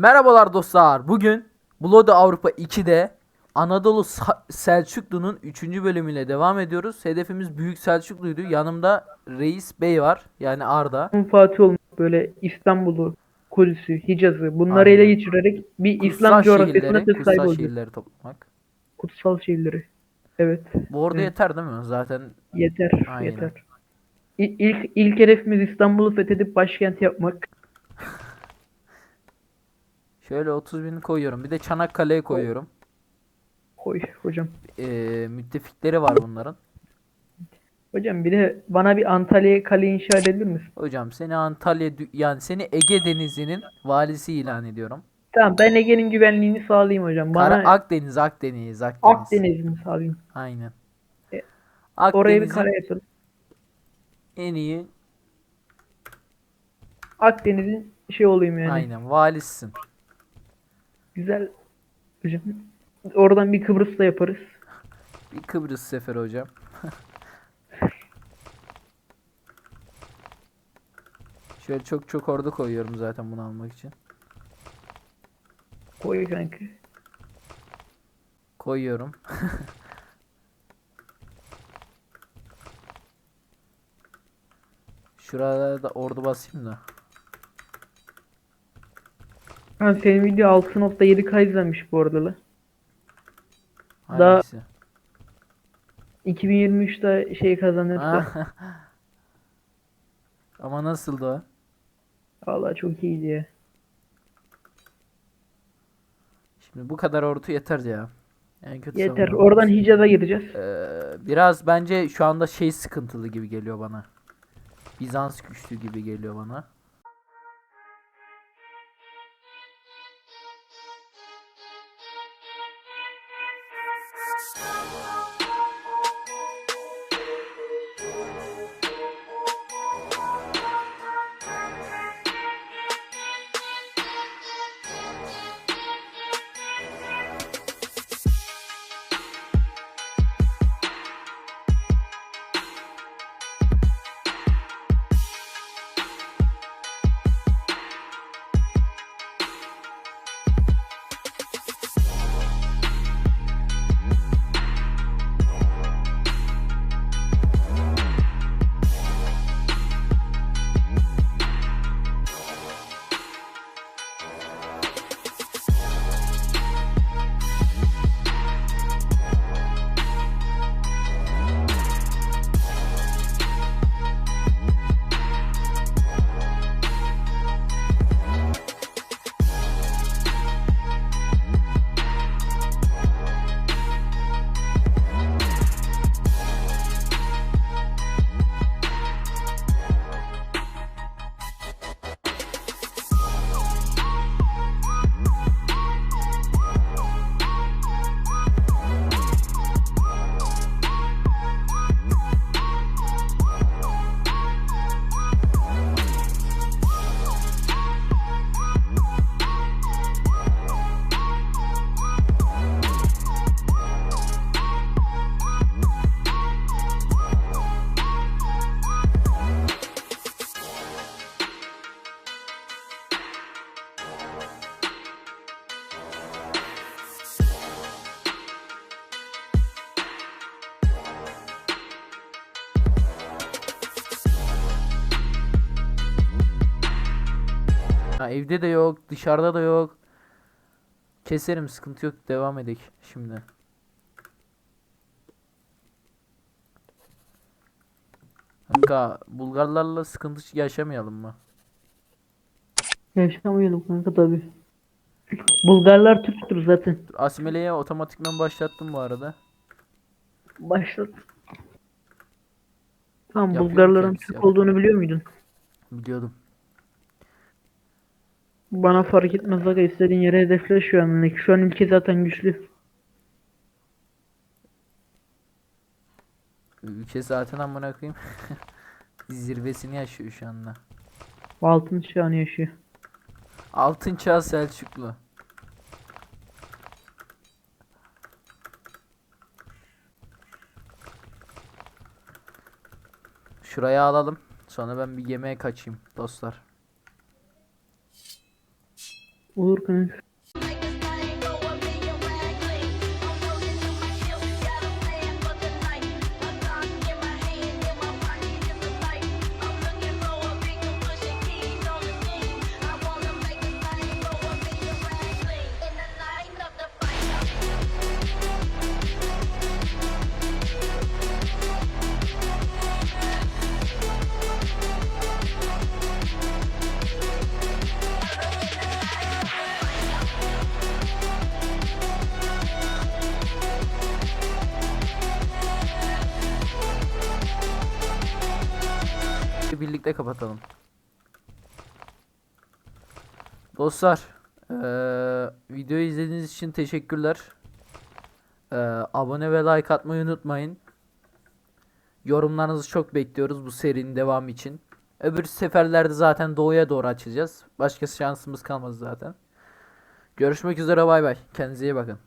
Merhabalar dostlar. Bugün Blood Avrupa 2'de Anadolu Selçuklu'nun 3. bölümüyle devam ediyoruz. Hedefimiz Büyük Selçuklu'ydu. Yanımda Reis Bey var. Yani Arda. Fatih olmak böyle İstanbul'u, Kudüs'ü, Hicaz'ı bunları Aynen. ele geçirerek bir İslam Kutsal coğrafyasına şehirleri, söz sahibi kutsal şehirleri toplamak. Kutsal şehirleri. Evet. Bu arada Evet. yeter değil mi? Zaten Yeter. Aynen. Yeter. İlk, ilk hedefimiz İstanbul'u fethedip başkent yapmak. Şöyle 30 bin koyuyorum. Bir de Çanakkale'ye koyuyorum. Koy hocam. Ee, müttefikleri var bunların. Hocam bir de bana bir Antalya'ya kale inşa edebilir misin? Hocam seni Antalya yani seni Ege Denizi'nin valisi ilan ediyorum. Tamam ben Ege'nin güvenliğini sağlayayım hocam. Bana Kara Akdeniz, Akdeniz, Akdeniz. Akdeniz'ini sağlayayım. Aynen. E, Oraya bir kale yapalım. en iyi Akdeniz'in şey olayım yani. aynen valisin. Güzel. Hocam. Oradan bir Kıbrıs'ta yaparız. Bir Kıbrıs seferi hocam. Şöyle çok çok ordu koyuyorum zaten bunu almak için. Koy kanka. Koyuyorum. Şurada da ordu basayım da. Ha, senin video 6.7K izlenmiş bu arada la. Daha- Hangisi? 2023'te şey kazanırsa. Ah. Ama nasıldı o? Valla çok iyiydi ya. Şimdi bu kadar ordu yeter ya. En kötü Yeter. savunma. Oradan Hicaz'a gireceğiz. Ee, biraz bence şu anda şey sıkıntılı gibi geliyor bana. Bizans güçlü gibi geliyor bana. Bye. Ha, evde de yok, dışarıda da yok. Keserim sıkıntı yok. Devam edelim şimdi. Kanka Bulgarlarla sıkıntı yaşamayalım mı? Yaşamayalım kanka tabi. Bulgarlar Türktür zaten. Dur, Asmele'ye otomatikman başlattım bu arada. Başlat. Tamam Yapıyorum Bulgarların kendisi, Türk yapıyorum. olduğunu biliyor muydun? Biliyordum. Bana fark etmez aga istediğin yere hedefle şu an. Şu an ülke zaten güçlü. Ülke zaten amına koyayım. Zirvesini yaşıyor şu anda. Altın çağını yaşıyor. Altın Çağ Selçuklu. Şuraya alalım. Sonra ben bir yemeğe kaçayım dostlar. Olur kanka. Birlikte kapatalım. Dostlar, eee, videoyu izlediğiniz için teşekkürler. Eee, abone ve like atmayı unutmayın. Yorumlarınızı çok bekliyoruz bu serinin devamı için. Öbür seferlerde zaten doğuya doğru açacağız. Başka şansımız kalmadı zaten. Görüşmek üzere bay bay. Kendinize iyi bakın.